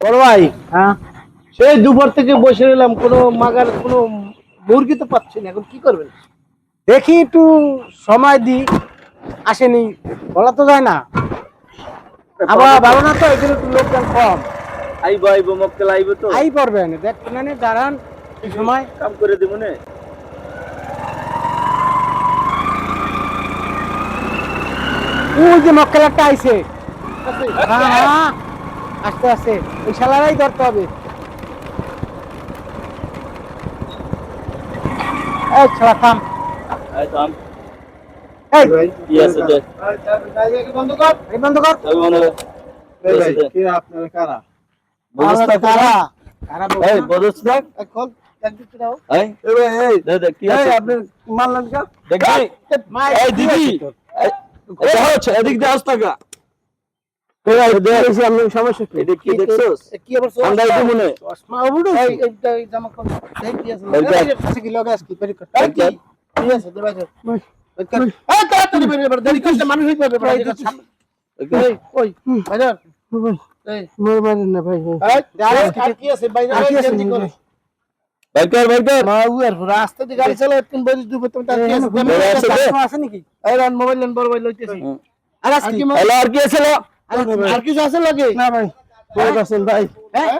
বড় ভাই হ্যাঁ? সেই দুপুর থেকে বসে রইলাম কোনো মাগার কোনো মুরগি তো পাচ্ছি না এখন কি করবেন? দেখি একটু সময় দি আসেনি বলা তো যায় না। আবার ভালো না তো একটু লোকজন কম। আইব আইব মক্কেল আইব তো। আই পড়বেন দেখ না নে দাঁড়ান সময়। কাম করে দেবো নে। ওই যে মক্কেলারটা আইছে। হ্যাঁ হ্যাঁ। আস্তে আস্তে। ওই শালারাই ধরতে হবে। এই থাম। এই এই। এই এই এই। এই এই। এই মারলেন এই দিদি। এদিক দিয়ে আস টাকা এই ভাই দেখছি আপনি সমস্যা কি? এটা কি দেখছস? কি আবার ঠান্ডা একটু মনে চশমা উড়ে এই এই জামা কোন এই কি আছে। এই দেখ। কি লগে আছে কি? কর। কি? কি আছে দে ভাই এই তাড়াতাড়ি বেরি এবার দেরি করতে মানুষ হইতে পারবে এই ওই বাজার এই। মোর মারেন না ভাই এই। আর কি আছে? বাইরে আর কি আছে? বাইকার বাইকার মা উয়ার রাস্তা দিয়ে গাড়ি চালায় তুমি বলি দুবে তুমি তার কি আছে? আছে নাকি? এই রান মোবাইল লইতেছি। আর আর কি? আর কি আছে লো? আর কিছু আছে লাগে না ভাই ভাই। হ্যাঁ?